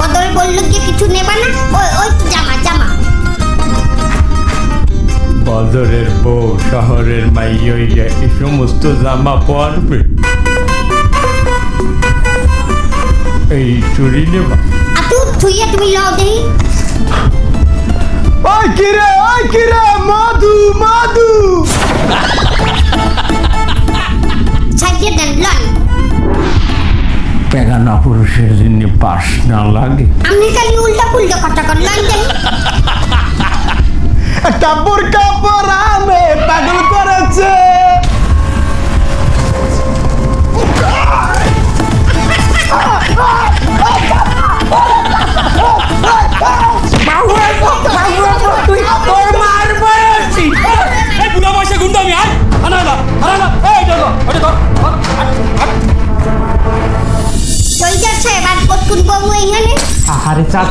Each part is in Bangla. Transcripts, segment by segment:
বদল বলল যে কিছু নেবা না? ওই ওই জামা জামা। বদরের বউ শহরের মাইয়া এই সমস্ত জামা পরবে। এই চুরি নেবা। আতু থুইয়া তুমি লও দেই। ওই কিরে ওই কিরে মধু মধু। সাজিয়ে দেন লন। পেগানা পুরুষের জন্য পাশ না লাগে। আপনি খালি উল্টা পুল্টা কথা কর লন কাপড় একটা বোরকা পাগল করেছে।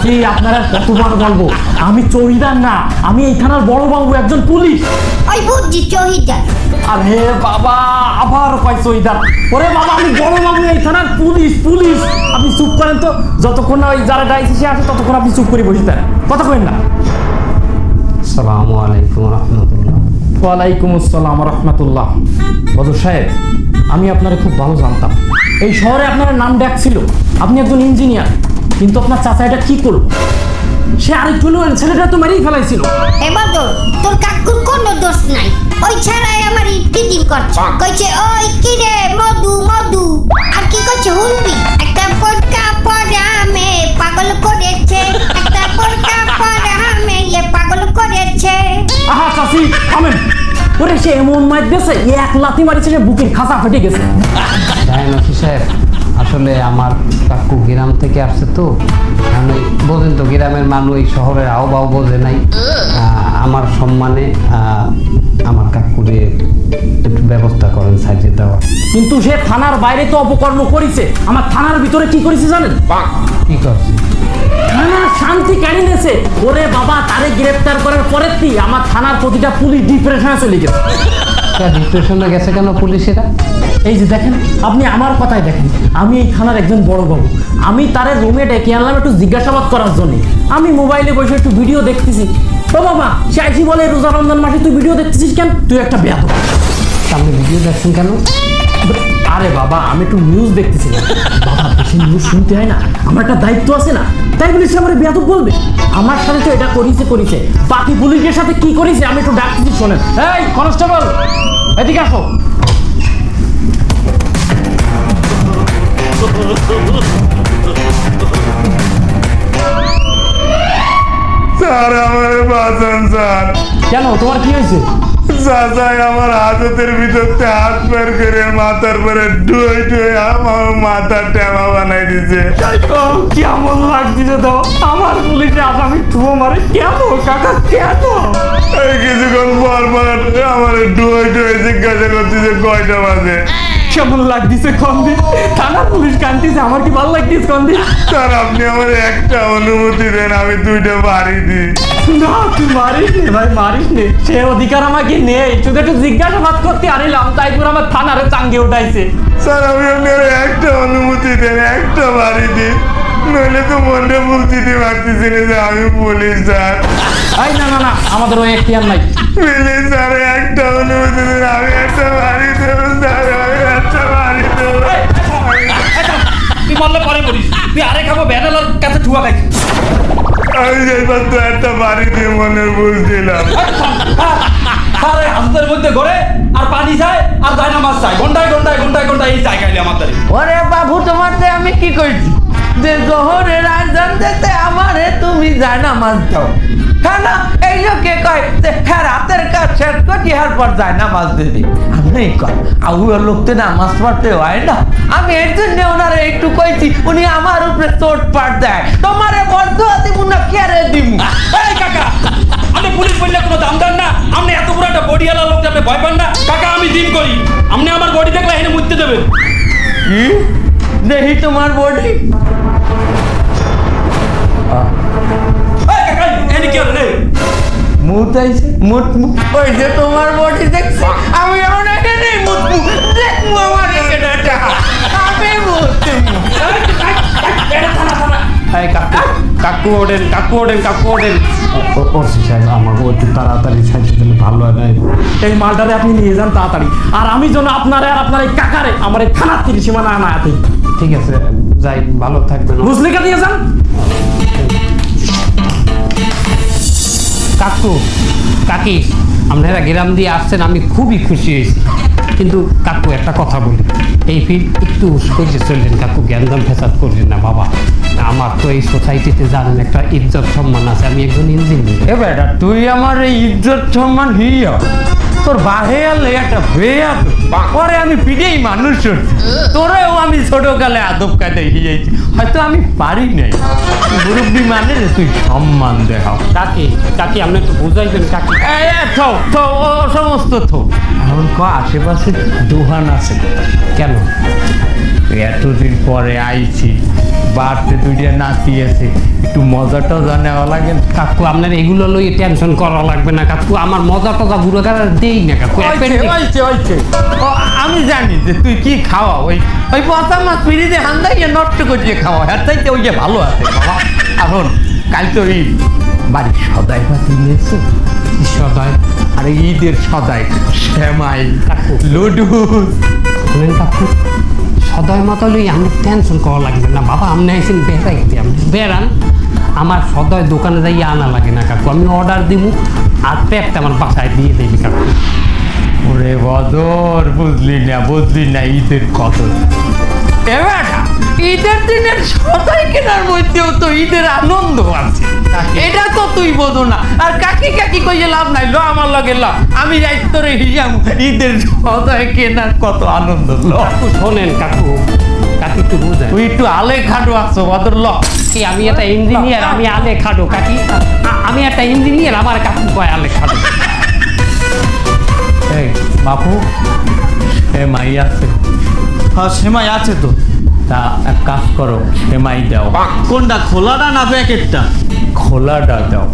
চাচি আপনারা কতবার বলব? আমি চৌকিদার না আমি এই থানার বড় বাবু একজন পুলিশ। ওই বুঝছি চহিদার আরে বাবা আবার কয় চৌকিদার? ওরে বাবা আমি বড় বাবু এই থানার পুলিশ পুলিশ। আপনি চুপ করেন তো যতক্ষণ না ওই যারা আসে ততক্ষণ আপনি চুপ করে বসে থাকেন। কথা কইন না। আসসালামু আলাইকুম রহমতুল্লাহ। ওয়ালাইকুম আসসালাম রহমতুল্লাহ। বদর সাহেব আমি আপনারে খুব ভালো জানতাম। এই শহরে আপনার নাম ডাক ছিল। আপনি একজন ইঞ্জিনিয়ার। কিন্তু আপনার চাচা এটা কি করল? সে আরেকটু হলেও ছেলেটা তো মেরেই ফেলাইছিল। এবার তোর তোর কাকুর কোনো দোষ নাই। ওই ছাড়াই আমার ইটিজিং করছে। কইছে ওই কি রে মধু মধু? আর কি কইছে হুলবি? একটা পটকা পরে আমে পাগল করেছে। একটা পটকা পরে আমে ইয়ে পাগল করেছে। আহা চাচি থামেন। ওরে সে এমন মাইর দিয়েছে এক লাথি মারিছে যে বুকের খাসা ফেটে গেছে। সাহেব? আসলে আমার কাকু গ্রাম থেকে আসছে তো। আমি বোঝেন তো গ্রামের মানুষ এই শহরের আও বোঝে নাই। আহ, আমার সম্মানে আহ, আমার কাকুরে একটু ব্যবস্থা করেন সাজিয়ে দেওয়া। কিন্তু সে থানার বাইরে তো অপকর্ম করেছে। আমার থানার ভিতরে কি করেছে জানেন? কি করছে? থানার শান্তি কেড়ে নিয়েছে। ওরে বাবা তারে গ্রেফতার করার পরের আমার থানার প্রতিটা পুলিশ ডিপ্রেশনে চলে গেছে। ডিপ্রেশনে গেছে কেন পুলিশেরা? এই যে দেখেন, আপনি আমার কথাই দেখেন। আমি এই থানার একজন বড় বাবু। আমি তারে রুমে ডেকে আনলাম একটু জিজ্ঞাসাবাদ করার জন্য। আমি মোবাইলে বসে একটু ভিডিও দেখতেছি। ও বাবা চাইছি বলে রোজা রমজান মাসে তুই ভিডিও দেখতেছিস কেন? তুই একটা বেয়াদ তা আপনি ভিডিও দেখছেন কেন? আরে বাবা, আমি একটু নিউজ দেখতেছিলাম। বাবা, বেশি নিউজ শুনতে হয় না। আমার একটা দায়িত্ব আছে না। তাই বলিস আমার বেয়াদব বলবে। আমার সাথে তো এটা করিছে করিছে। বাকি পুলিশের সাথে কি করিছে, আমি একটু ডাকতেছি, শোনেন। এই কনস্টেবল এদিকে আসো। স্যার আমার বাঁচান স্যার। কেন? তোমার কি হয়েছে? চাচাই আমার হাতের ভিতরতে হাত বের করে মাথার পরে ডুয়ে ডুয়ে আমার মাথার টেমা বানাই দিছে। কেমন লাগতেছে তো? আমার পুলিশে আসামি তুবো মারে কেন? কাকা কেন? এই কিছুক্ষণ পর পর আমার ডুয়ে ডুয়ে জিজ্ঞাসা করতেছে কয়টা বাজে। কেমন লাগতেছে কন্দি? থানার পুলিশ কান্দিছে আমার কি ভালো লাগতেছে কন্দি? স্যার আপনি আমার একটা অনুমতি দেন আমি দুইটা বাড়ি দিই। না তুই মারিস নে ভাই মারিস নে। সে অধিকার আমাকে নেই। শুধু একটু জিজ্ঞাসাবাদ করতে আনিলাম তাই পুরো আমার থানারে চাঙ্গে উঠাইছে। স্যার আমি আপনার একটা অনুমতি দেন একটা বাড়ি দিন নইলে তো মনে বুঝতে পারতেছি না যে আমি পুলিশ স্যার। এই না না না আমাদের ওই এখতিয়ার নাই। প্লিজ স্যার একটা অনুমতি দিন আমি একটা বাড়ি স্যার। মরলে পরে মরিস। তুই আরে খাব ভ্যানালার কাছে ঠুয়া খাইছিস আমি সেইবার তো একটা বাড়ি দিয়ে মনে বুঝছিলাম আরে হাতের মধ্যে ঘরে আর পানি যায় আর যায়। না মাছ চায় ঘন্টায় ঘন্টায় ঘন্টায় ঘন্টায় এই জায়গায় আমার দ্বারে ওরে বাবু তোমার আমি কি করছি যে জহরের আজান দিতে আমারে তুমি জানা মাছ দাও। কেন এই লোকে কয় যে হ্যাঁ রাতের কাজ শেষ করছি হার পর যায় না মাছ দিদি আমি কয় আউয়ার লোক তো নামাজ পড়তে হয় না। আমি এর জন্য ওনারে একটু কইছি উনি আমার উপরে চোট পাট দেয়। তোমারে বর্ধ দিব না কেড়ে দিব? এই কাকা আপনি পুলিশ বললে কোনো দাম দেন না। আপনি এত বড় একটা বডিওয়ালা লোক আপনি ভয় পান না। কাকা আমি জিম করি। আপনি আমার বডি দেখলে এখানে মুততে দেবেন। কি দেখি তোমার বডি? এই কাকা এনে কি হলো রে মুত আইছে? মুত ওই যে তোমার বডি দেখছি আমি এখন এখানে মুত মুত দেখব আমার এখানে আমি মুত এটা থানা থানা কাকু কাকু ওঠেন কাকু ওঠেন কাকু ওঠেন ওসি সাহেব আমাকে একটু তাড়াতাড়ি সাইতে দিলে ভালো হয় না এই মালটারে আপনি নিয়ে যান তাড়াতাড়ি। আর আমি যেন আপনারে আর আপনার এই কাকারে আমার এই থানার তিরিশ সীমানা না আতে ঠিক আছে যাই ভালো থাকবেন। মুসলিকা দিয়ে যান। কাকু, কাকি, আপনারা গ্রাম দিয়ে আসছেন, আমি খুবই খুশি হয়েছি। কিন্তু কাকু, একটা কথা বলি। এই ফিল একটু উস্কইতে চললেন, কাকু জ্ঞানদাম ফেসাদ করলেন না, বাবা। আমার তো এই সোসাইটিতে জানেন একটা ইজ্জত সম্মান আছে আমি একজন ইঞ্জিনিয়ার এ বেটা তুই আমার এই ইজ্জত সম্মান হিয়া? তোর বাহে আলে একটা বেয়া পরে আমি পিঠেই মানুষ তোরেও আমি ছোটকালে আদব কাটে হিয়েছি। হয়তো আমি পারি নাই। মুরব্বী মানে রে তুই সম্মান দেখাও। কাকি কাকি আপনি একটু বুঝাইবেন কাকি। থো থো ও সমস্ত থো। এখন ক আশেপাশে দোকান আছে। কেন? এতদিন পরে আইছি বাড়তে দুইটা নাতি আছে একটু মজা টজা নেওয়া লাগে কাকু আপনার এগুলো লই টেনশন করা লাগবে না কাকু আমার মজা টজা বুড়ো কারা দেই না কাকু আমি জানি যে তুই কি খাওয়া ওই ওই পচা মাছ পিড়িতে হান্দাইয়ে নষ্ট করিয়ে খাওয়া হ্যাঁ চাইতে ওই যে ভালো আছে বাবা। এখন কাল তো ঈদ বাড়ির সদাই পাতি নিয়েছে সদয় আরে ঈদের সদাই শ্যামাই কাকু। লুডু শুনেন কাকু সদয় মতো লই আমি টেনশন করা লাগবে না। বাবা, আপনি আইসেন বেড়াইতে আপনি বেড়ান, আমার সদয় দোকানে যাই আনা লাগে না কাকু। আমি অর্ডার দিব আর প্যাকটা আমার বাসায় দিয়ে দেবি কাকু। ওরে বদর, বুঝলি না বুঝলি না, ঈদের কত এবার ঈদের দিনের সদাই কেনার মধ্যেও তো ঈদের আনন্দ আছে। এটা তো তুই বোঝো না। আর কাকি কাকি কইয়ে লাভ নাই ল আমার লগে ল। আমি যাই তোরে হিসাব ঈদের সদাই কেনার কত আনন্দ ল। শোনেন কাকু কাকু একটু বুঝেন। তুই একটু আলে খাটো আছো বদর ল। কি আমি একটা ইঞ্জিনিয়ার আমি আলে খাডো কাকি আমি একটা ইঞ্জিনিয়ার আমার কাকু কয় আলে খাডো এই বাপু এ মাই আছে। হ্যাঁ সেমাই আছে তো। তা এক কাজ করো এ মাই দাও কোনটা খোলাটা না প্যাকেটটা? খোলাটা দাও।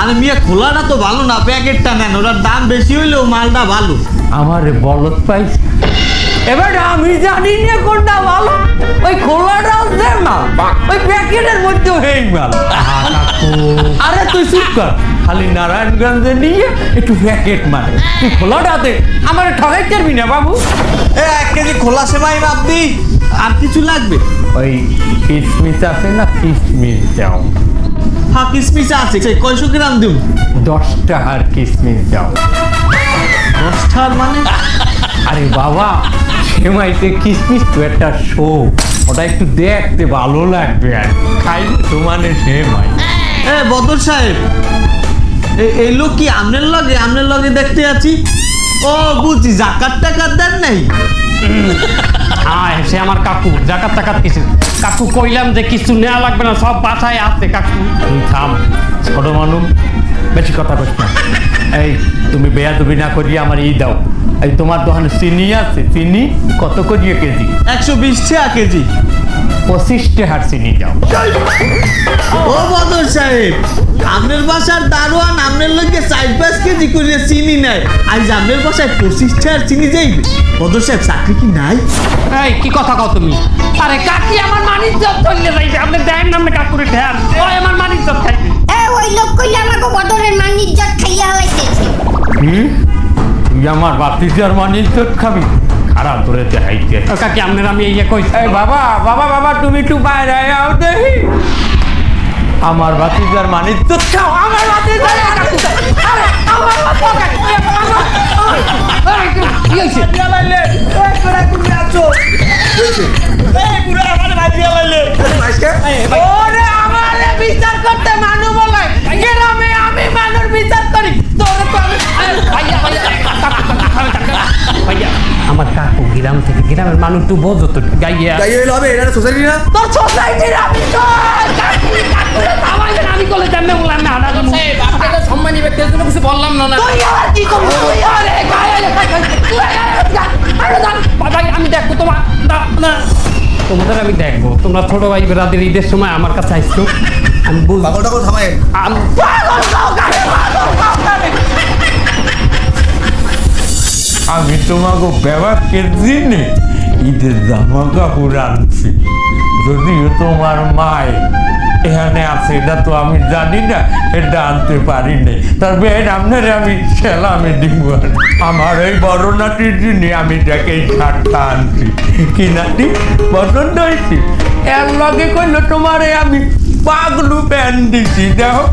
আরে মিয়া খোলাটা তো ভালো না প্যাকেটটা নেন ওটার দাম বেশি হইলেও মালটা ভালো। আমার বলত পাইছি এবার আমি জানি না কোনটা ভালো। ওই খোলাটা হচ্ছে মাল ওই প্যাকেটের মধ্যেও হেই মাল। আরে তুই চুপ কর। খালি নারায়ণগঞ্জে নিয়ে একটু প্যাকেট মারে। তুই খোলা ডাতে। আমার ঠকাই পারবি না বাবু। এ এক কেজি খোলা সেমাই দি। আর কিছু লাগবে? ওই কিসমিস আছে না কিসমিস দাও। হ্যাঁ কিসমিস আছে। সেই কয়শো গ্রাম দিম দশটা আর কিসমিস দাও। দশটার মানে? আরে বাবা সেমাইতে কিসমিস তো একটা শো। ওটা একটু দেখতে ভালো লাগবে আর খাইলে তো মানে সেমাই। এ বদর সাহেব এই লোক কি আমনের লগে? আমনের লগে দেখতে আছি। ও বুঝছি জাকাত টাকাত দেন নাই? হ্যাঁ সে আমার কাকু জাকাত টাকাত কিছু। কাকু কইলাম যে কিছু নেওয়া লাগবে না সব বাসায় আছে কাকু। থাম ছোট মানুষ বেশি কথা কইস না। এই তুমি বেয়া তুমি না করিয়ে আমার ই দাও। এই তোমার দোকানে চিনি আছে? চিনি কত করিয়ে কেজি? একশো বিশ টাকা কেজি। পঁচিশ টাকার চিনি দাও। ও বদর সাহেব আপনার বাসার দারোয়ান আপনার লগে চার পাঁচ কেজি করে চিনি নেয়। আজ আপনার বাসায় পঁচিশ টাকার চিনি যাইবে বদর সাহেব চাকরি কি নাই? এই কি কথা কও তুমি? আরে কাকি আমার মানিজ্য চলে যাইবে। আপনি দেন না আপনি কাকুরে ধ্যান ওই আমার মানিজ্য খাইবে। এ ওই লোক কইলে আমাকে বদরের মান ইজ্জত খাইয়া হইতেছে। কি তুই আমার বাতিজার মানিস তো খাবি? খারাপ ধরে দেখাইতে। কাকি আপনার আমি ইয়ে কই বাবা বাবা বাবা তুমি একটু বাইরে আও দেখি। আমার ভাতিজার মানে আমার ভাতিজার আমার গ্রাম থেকে গ্রামের মানুষ তো বোঝো তো গাইয়া তোর সোসাইটির আমি কর আমাদের আমি কলে জানলে বললাম না আনা আপনাকে সম্মানী ব্যক্তির জন্য কিছু বললাম না না। তুই আবার কি করবি? তুই আরে গায়ে ভাই আমি দেখব তোমার না না। তোমাদের আমি দেখব। তোমরা ছোট ভাই বেড়াদের ঈদের সময় আমার কাছে আসছো। আমি বুঝব আমি পাগল কাউকারে আমি তোমাকে ব্যবহার কেজি নে। ঈদের জামা কাপড় আনছি। যদিও তোমার মায় এখানে আছে, এটা তো আমি জানি না, এটা আনতে পারি নাই তবে আপনার আমি সেলামে দিব। আমার এই বড় নাটির জন্য আমি যাকে এই শার্টটা আনছি। কি নাটি পছন্দ হয়েছে? এর লগে কইলো, তোমারে আমি পাগলু প্যান্ট দিছি। দেখো,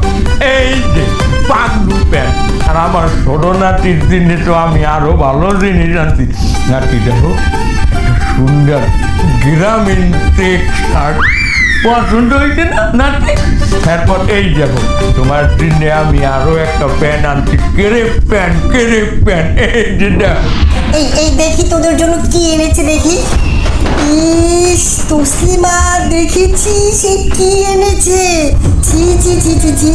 এই যে, পাগলু প্যান্ট। আর আমার ছোট নাতির দিনে তো আমি আরও ভালো জিনিস আনছি। নাতি, দেখো সুন্দর গ্রামীণ টেক শার্ট। পছন্দ হয়েছে না, নাতি? তারপর এই দেখো, তোমার দিনে আমি আরও একটা প্যান্ট আনছি। কেরে প্যান্ট কেরে প্যান্ট? এই যে দেখো। এই এই দেখি তোদের জন্য কি এনেছে দেখি। ইস তসলিমা দেখেছি সে কি এনেছে? ছি ছি ছি ছি ছি।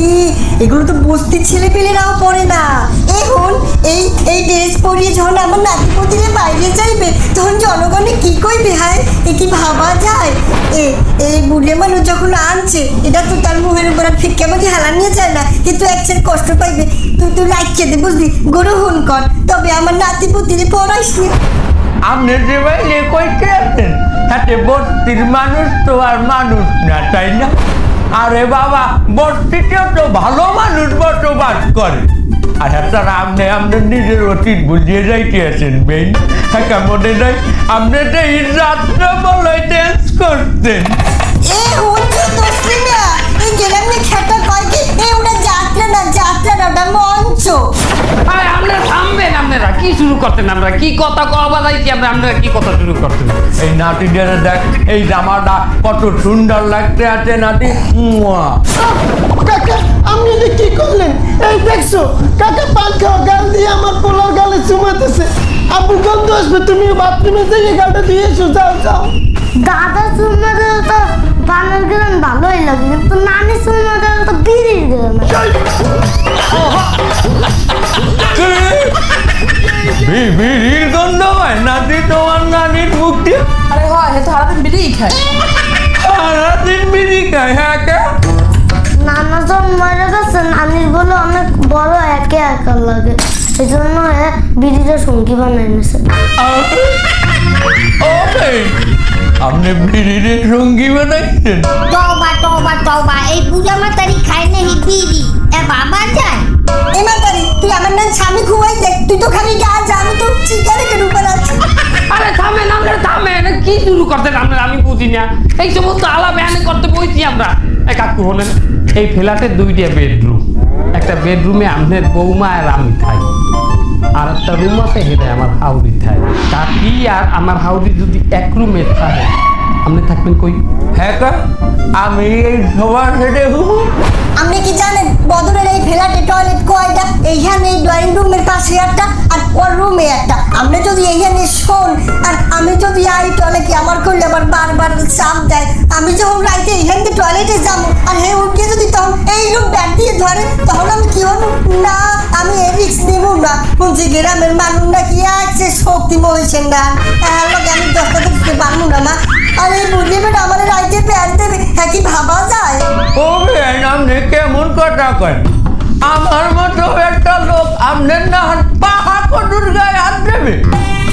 এগুলো তো বস্তির ছেলে পেলেরাও পরে না। এখন এই এই ড্রেস পরিয়ে যখন আমার নাতিপতিরে বাইরে যাইবে, তখন জনগণে কি কইবে, হায়? এ কি ভাবা যায়? এ এই বুড়ে মানুষ যখন আনছে, এটা তো তার মুখের উপর আর ফিক্কা মাকে হালা নিয়ে যায় না। কিন্তু এক সেট কষ্ট পাইবে। তুই তুই লাইক দে বুঝলি। গ্রহণ কর। তবে আমার নাতিপতিরে পড়াইস। আপনি যে বাইলে কইতে আছেন? তাতে বস্তির মানুষ তো আর মানুষ না, তাই না? আরে বাবা, বস্তিতেও তো ভালো মানুষ বসবাস করে। আর তারা আপনি আপনার নিজের অতীত বুঝিয়ে যাইতে আছেন বেন হ্যাঁ মনে নাই আপনি তো এই রাত্রে বলে করতেন। আপনারা কি শুরু করতেন আমরা? কি কথা কওয়া বাদাইছি আমরা? আপনারা কি কথা শুরু করতেন? এই নাতিদের দেখ এই জামাটা কত সুন্দর লাগতে আছে নাতি। মুয়া। কাকা আপনি এটা কি করলেন? এই দেখছ কাকা পান খাওয়া গাল দিয়ে আমার পোলার গালে চুমাতেছে আবু গন্ধ আসবে তুমি বাথরুমে থেকে গালটা দিয়ে এসো যাও যাও। দাদা সুন্নাদের তো বানর গেলেন ভালোই লাগে কিন্তু নানি সুন্নাদের তো বিড়ির গেলেন বিড়ির গন্ধ হয় নাতি তোমার নানির দিয়ে আরে হয় হে তো সারাদিন বিড়িই খায়। সারাদিন বিড়ি খায় হ্যাঁ কে? নানা যখন মরে গেছে নানির বলে অনেক বড় একে একা লাগে। এই জন্য বিড়িটা সঙ্গী বানাই নিছে আপনি বিড়ির সঙ্গী বানাইছেন? তবা তবা তবা এই বুড়া মাতারি খায় নাহি বিড়ি। এ বাবা যায়? এমাতারি তুই আমার নাম স্বামী দেখ, তুই তো খালি আমি তো চিকারে উপর আছি। আরে থামেন থামেন, কি শুরু করতেন আমি বুঝি না। এই সমস্ত করতে বইছি আমরা। এই ফ্ল্যাটে দুইটা বেডরুম। একটা বেডরুমে আপনার বৌমা আর আমি থাই। আর একটা রুম আছে সেটা আমার হাউরি থাই। কাকি আর আমার হাউরি যদি এক রুমে থাকে? আপনি থাকবেন কই? হ্যাঁ কা? আমি এই সবার সাথে আপনি কি জানেন বদরের এই ফ্ল্যাটে টয়লেট কয়টা? এইখানে এই ড্রয়িং রুমের পাশে একটা আর ওর রুমে একটা। আপনি যদি এইখানে শোন আর আমি যদি আই টয়লে কি আমার করলে আবার বারবার চাপ দেয়। আমি যখন রাইতে এইখান থেকে টয়লেটে যাব আর হে উঠে যদি তখন এই রুম ব্যাট দিয়ে ধরে তখন আমি কি হব? না আমি এই রিক্স নেব না। বলছি গ্রামের মানুষ না কি আছে? শক্তি মহিষের না হ্যাঁ লোক আমি দশটা দেখতে পারব না মা। আর বুঝলি বেটা আমার রাইতে প্যার দেবে। হ্যাঁ কি ভাবা যায়? ও বেন আপনি কেমন কথা কন? আমার মতো একটা লোক আপনার না পাহা কটুর গায়ে হাত দেবে।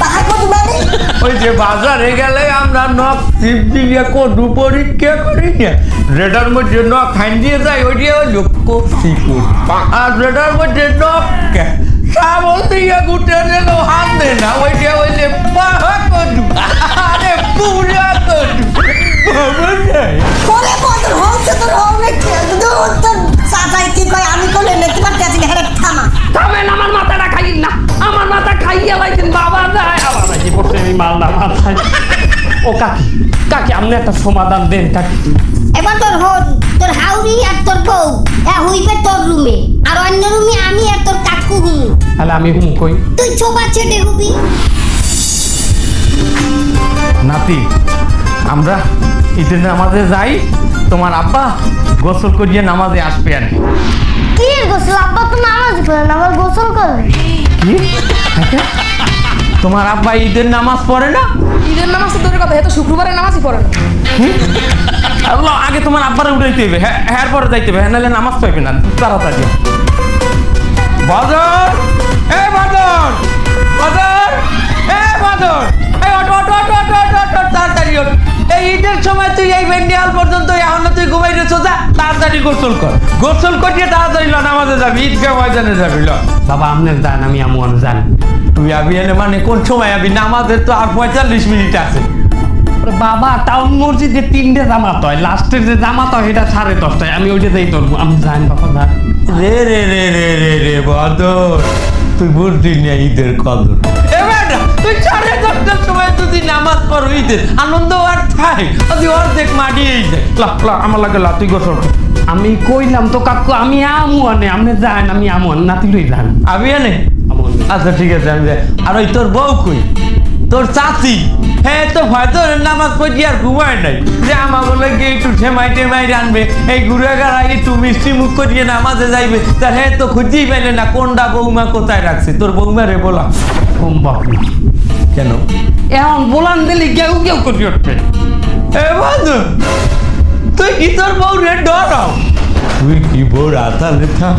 পাহাড় মানে? ওই যে বাজারে গেলে আমরা নখ টিপ দিয়ে কদু পরীক্ষা করি না। যেটার মধ্যে নখ খাইন দিয়ে যায় ওইটা হলো কপি করি। আর যেটার মধ্যে নখ সাবল দিয়ে গুটে দিল হাত দে না ওইটা হইলে পাহা কদু আরে কদু বাবা কোলে বদল হচ্ছে তোর হবে কে তোর সাজাই কি কয় আমি কোলে নেতে পারতে আছি হেরে থামা। থামেন আমার মাথাটা খাইন না। আমার মাথা খাইয়া লাইছেন বাবা যায়। আবার নাকি পড়ছে এই মালটা মাথায়। ও কাকি কাকি আপনি একটা সমাধান দেন কাকি। এবার তোর হন তোর হাউরি আর তোর বউ এ হইবে তোর রুমে। আর অন্য রুমে আমি আর তোর কাকু হুম। তাহলে আমি হুম কই? তুই ছোবা ছেটে হবি। নাতি আমরা ঈদের নামাজে যাই তোমার আব্বা গোসল করিয়ে নামাজে আসবে আর কি। গোসল? আব্বা তো নামাজ পড়ে না আবার গোসল করে? কি? তোমার আব্বা ঈদের নামাজ পড়ে না? ঈদের নামাজ তো দূরের কথা হে তো শুক্রবারের নামাজই পড়ে না। আল্লাহ আগে তোমার আব্বারে উঠাইতে হবে হ্যাঁ হ্যাঁ পরে যাইতে হবে। হ্যাঁ নাহলে নামাজ পাইবে না তাড়াতাড়ি। বাদর এ বাদর বাদর এ বাদর তুই এই বেন্ডিয়াল পর্যন্ত এখন তুই ঘুমাই রেছো যা তাড়াতাড়ি গোসল কর। গোসল করিয়ে তাড়াতাড়ি ল নামাজে যাবি ঈদগাহ ময়দানে যাবি ল। বাবা আপনার জান আমি আমন জানি। তুই আবি এনে মানে কোন সময় আবি? নামাজের তো আর পঁয়তাল্লিশ মিনিট আছে। বাবা টাউন মসজিদে তিনটে জামাত হয় লাস্টের যে জামাত হয় এটা সাড়ে দশটায় আমি ওইটা যাই তোর আমি জানি বাবা জান। রে রে রে রে রে রে বদর তুই বুঝলি না ঈদের কদর। এবার তুই সাড়ে দশটার সময় যদি নামাজ পড়ো ঈদের আনন্দ আর থাই তুই অর্ধেক যায় লা লা আমার লাগে লা তুই গোসল। আমি কইলাম তো কাকু আমি আমুয়ানে আপনি জান আমি আমুয়ান নাতি লই আবি এনে? আমুয়ান। আচ্ছা ঠিক আছে আমি আর ওই তোর বউ কই? তোর চাচি? হ্যাঁ তো হয়তো নামাজ পড়ি আর ঘুমায় নাই। যে আমা বলে কি একটু ঠেমাই টেমাই রানবে এই ঘুরে গাড়া একটু মিষ্টি মুখ করিয়ে নামাজে যাইবে। তার হ্যাঁ তো খুঁজেই পাইলে না কোনটা বৌমা কোথায় রাখছে? তোর বৌমা রে বলা সম্ভব কেন? এখন বলান দিলি কেউ কেউ করি উঠবে এ বন্ধু তুই কি তোর বউ রে ডরাও তুই কি বউ রাতা লেখা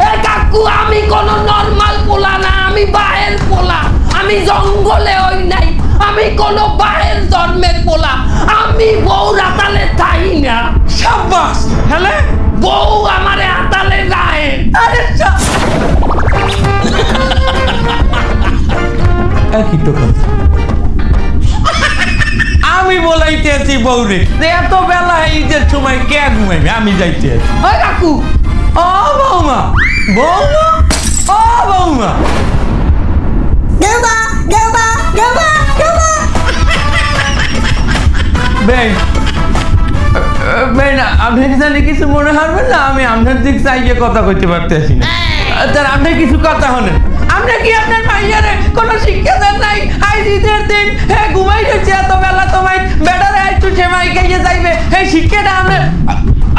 এ কাকু আমি কোন নরমাল পোলা না আমি বাহের পোলা। আমি জঙ্গলে হই নাই আমি কোন বাহের জন্মের পোলা। আমি বউ রাতালে তাই না। সাব্বাস হ্যালে? বউ আমারে হাতালে যায় আরে একই তো কথা বউরে যে এত বেলা ঈদের সময় কে ঘুমাইবে? আমি যাইতে আছি। ওই কাকু। ও বৌমা। বৌমা? ও বৌমা। বেন বেন আপনি জানি কিছু মনে হারবেন না আমি আপনার দিক চাইয়ে কথা কইতে পারতেছি না। তার আপনি কিছু কথা হলেন। আপনি কি আপনার মাইয়ারে কোনো শিক্ষা দেন নাই? দিন হ্যাঁ ঘুমাই গেছে এত বেলা তোমায় বেটারে একটু সেমাই খাইয়ে যাইবে। এই শিক্ষাটা আপনার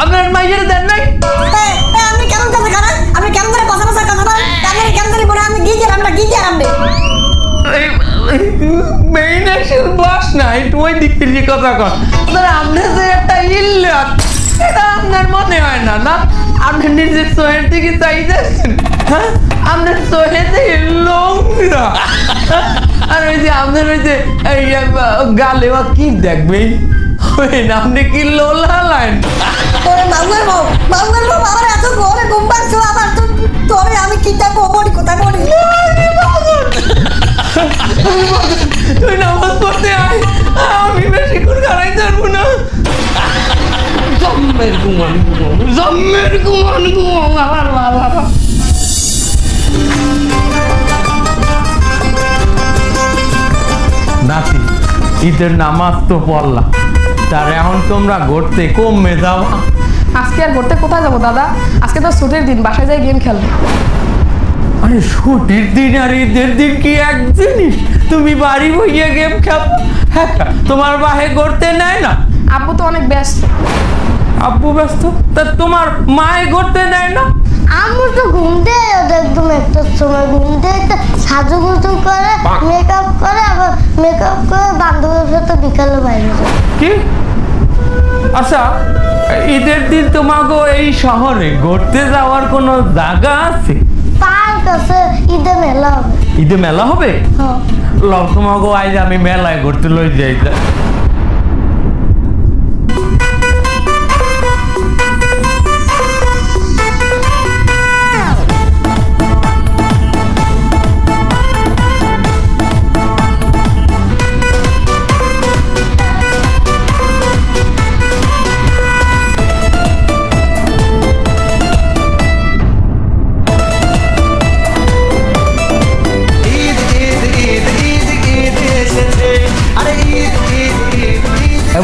আপনার মাইয়ারে দেন নাই? আপনি কেমন কথা খারাপ আপনি কেমন করে কথা কথা বলেন? আপনি কেমন করে বলে আমি গিয়ে আমরা গিয়ে আমরা মেইনাসের বস না একটু ওই দিক থেকে কথা কর আপনার আপনি যে একটা ইল্লাত এটা আপনার মনে হয় না না? আপনি নিজের চোহের দিকে চাইতেছেন হ্যাঁ? আপনার চোহেতে লোংরা আর ওই যে আপনার ওই যে গালে বা কি দেখবেন ওই না, আপনি কি লোলা লাইন ওরে মাঙ্গল বউ মাঙ্গল বউ আমার এত ঘরে ঘুম পাচ্ছ আবার তো তোরে আমি কিটা কোমরি কোথায় পড়ি তুই নামাজ পড়তে আয় আমি বেশি করে গাড়াই পারব না। জম্মের গুমান গুমান জম্মের গুমান গুমান আমার বাবা। নাতি ঈদের নামাজ তো পড়লাম। তার এখন তোমরা ঘুরতে কমে যাওয়া আজকে আর ঘুরতে কোথায় যাব দাদা? আজকে তো ছুটির দিন বাসায় যাই গেম খেলব। আরে ছুটির দিন আর ঈদের দিন কি এক জিনিস? তুমি বাড়ি বইয়ে গেম খেলো। হ্যাঁ তোমার বাহে ঘুরতে নেয় না? আব্বু তো অনেক ব্যস্ত। আব্বু ব্যস্ত? তা তোমার মায়ে ঘুরতে নেয় না? আম্মু তো ঘুম দেয় একদম একটার সময় ঘুম দেয় সাজুগুজু করে মেকআপ করে আবার মেকআপ করে বান্ধবীর সাথে বিকালে বাইরে যায় কি? আচ্ছা ঈদের দিন তোমাকে এই শহরে ঘুরতে যাওয়ার কোনো জায়গা আছে? পার্ক আছে ঈদে মেলা হবে। ঈদে মেলা হবে? হ্যাঁ। তোমাকে আজ আমি মেলায় ঘুরতে লই যাই।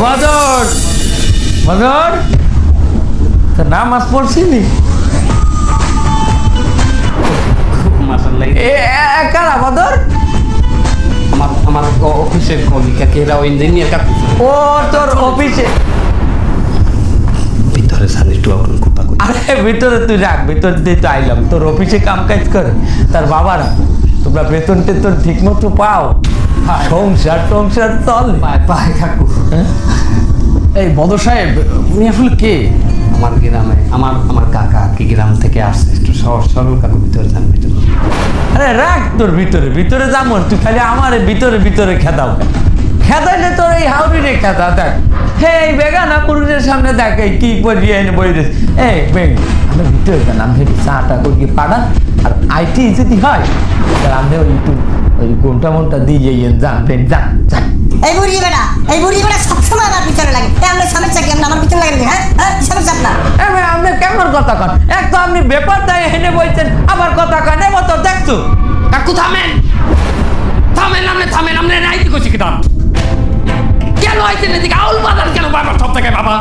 এ বদর বদর তো নামাজ পড়ছিলি? এ এ- কারা বদর আমার আমার ও- অফিসের কলিকা কেরা ইঞ্জিনিয়ার কাকু ও তোর অফিসে। ভিতরে সান একটু আরে ভিতরে তুই রাখ ভিতর দিয়ে তো আইলাম। তোর অফিসে কাম কাজ করে তার বাবারা তোমরা বেতন টেতন ঠিক মতো পাও। সংসার টংসার চল পায় পায় কাকু এই বদর সাহেব উনি আসলে কে? আমার গ্রামে আমার আমার কাকা কি গ্রাম থেকে আসছে। একটু সহজ সরল কাকু ভিতরে যান ভিতরে আরে রাখ তোর ভিতরে ভিতরে তুই খালি আমার ভিতরে ভিতরে খেদাও। খেদাইলে তোর এই হাউরি রে খেদা দেখ। হে এই বেগানা পুরুষের সামনে দেখ এই কি পরিয়ে এনে বই রেস। এই বেগ আমরা ভিতরে গেলাম ভেবে চাটা করিয়ে পাড়া। আর আইটি যদি হয় তাহলে আমরা ওই একটু ওই কোনটা মনটা দিয়ে যান বেন যান যান। এই বুড়ি বেটা এই বুড়ি বেটা সবসময় আমার পিছনে লাগে। আমরা সমস্যা কি আমরা আমার পিছনে লাগে হ্যাঁ? হ্যাঁ? কি সমস্যা আপনার এ আপনি কেমন কথা কন? এক তো আপনি ব্যাপার দায় এনে বলছেন আবার কথা কন এবার তো। দেখছ কাকু থামেন। থামেন আপনি থামেন আপনি নাইতে করছি কিতাব কেন আইছেন এদিকে? আউল বাজার কেন বারবার সব থেকে বাবা?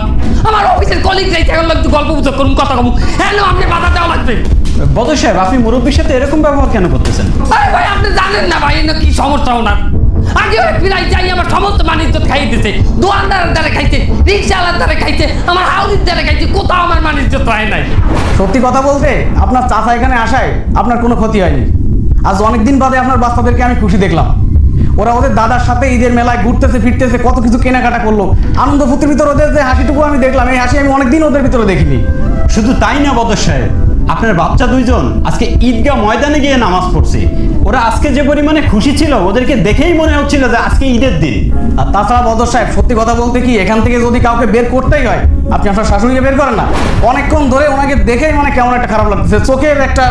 আমার অফিসের কলিগ যাইতে এখন একটু গল্প গুজব করুন কথা কম হ্যাঁ আপনি বাধা দেওয়া লাগবে। বদর সাহেব আপনি মুরব্বীর সাথে এরকম ব্যবহার কেন করতেছেন? আরে ভাই আপনি জানেন না ভাই কি সমস্যা ওনার? আগে ওই পিলাই যাই আমার সমস্ত মানিজ্য খাই দিতে দোয়ানদারের দ্বারা খাইতে রিক্সাওয়ালার দ্বারা খাইতে আমার হাউলির দ্বারা খাইতে কোথাও আমার মানিজ্য হয় নাই। সত্যি কথা বলতে আপনার চাচা এখানে আসায় আপনার কোনো ক্ষতি হয়নি। আজ অনেকদিন বাদে আপনার বাচ্চাদেরকে আমি খুশি দেখলাম। ওরা ওদের দাদার সাথে ঈদের মেলায় ঘুরতেছে ফিরতেছে কত কিছু কেনাকাটা করল। আনন্দ ফুর্তির ভিতরে ওদের যে হাসিটুকু আমি দেখলাম এই হাসি আমি অনেকদিন ওদের ভিতরে দেখিনি। শুধু তাই না বদর সাহেব? আপনার বাচ্চা দুইজন, আজকে ঈদগাহ ময়দানে গিয়ে নামাজ পড়ছে। ওরা আজকে যে পরিমাণে খুশি ছিল, ওদেরকে দেখেই মনে হচ্ছিল যে আজকে ঈদের দিন। আর তাছাড়া বদর সাহেব, সত্যি কথা বলতে কি, এখান থেকে যদি কাউকে বের করতেই হয়, আপনি আপনার শাশুড়িকে বের করেন না। অনেকক্ষণ ধরে ওনাকে দেখেই মানে কেমন একটা খারাপ লাগতেছে, চোখের একটা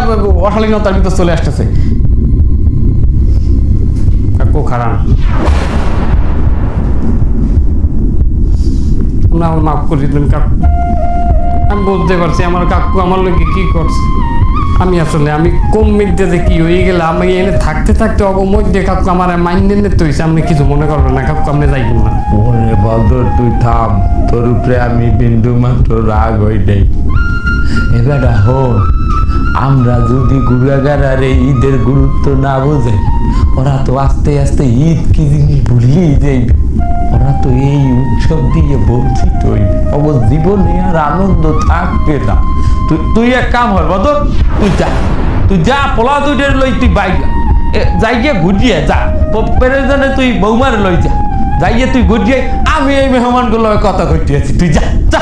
অশালীনতার ভিতর চলে আসতেছে। খারাপ? না, মাফ করে দিলেন কাকু আমি বলতে পারছি, আমার কাকু আমার লোকে কি করছে? আমি আসলে, আমি কম মিনিটে কি হয়ে গেলে? আমি এনে থাকতে থাকতে অগমধ্যে কাকু আমার মাইন্ডে নিতে হয়েছে আপনি কিছু মনে করবেন না, কাকু আপনি যাইবেন না। ওরে বদর, তুই থাম, তোর উপরে আমি বিন্দু মাত্র রাগ হই নাই। এবারে হন আমরা যদি গুড়াগারার এই ঈদের গুরুত্ব না বোঝে ওরা তো আস্তে আস্তে ঈদ কি জিনিস ভুলিয়ে যাইবে ওরা তো এই উৎসব দিয়ে বঞ্চিত হইবে অবশ্য জীবনে আর আনন্দ থাকবে না। তুই তুই এক কাম হয় বদর, তুই যা। তুই যা পোলা দুইটার লই তুই বাইক যাই গিয়ে ঘুরিয়ে যা। প্রয়োজনে তুই বৌমার লই যা। যাইয়ে তুই ঘুরিয়ে, আমি এই মেহমানগুলো কথা ঘটিয়েছি তুই যা যা।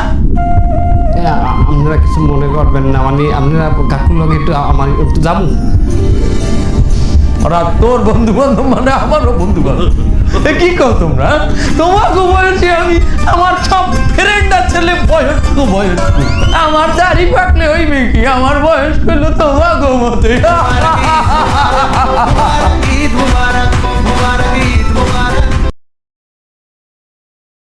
আপনারা কিছু মনে করবেন না মানে আপনারা কাকুর লগে একটু আমার একটু যাব। ওরা তোর বন্ধু বান্ধব মানে আমারও বন্ধু বান্ধব কি কও তোমরা? তোমাকে বয়সে আমি আমার সব ফ্রেন্ডরা ছেলে বয়স্ক বয়স্ক। আমার দাড়ি পাকলে হইবে কি আমার বয়স পেল তোমাকে মতে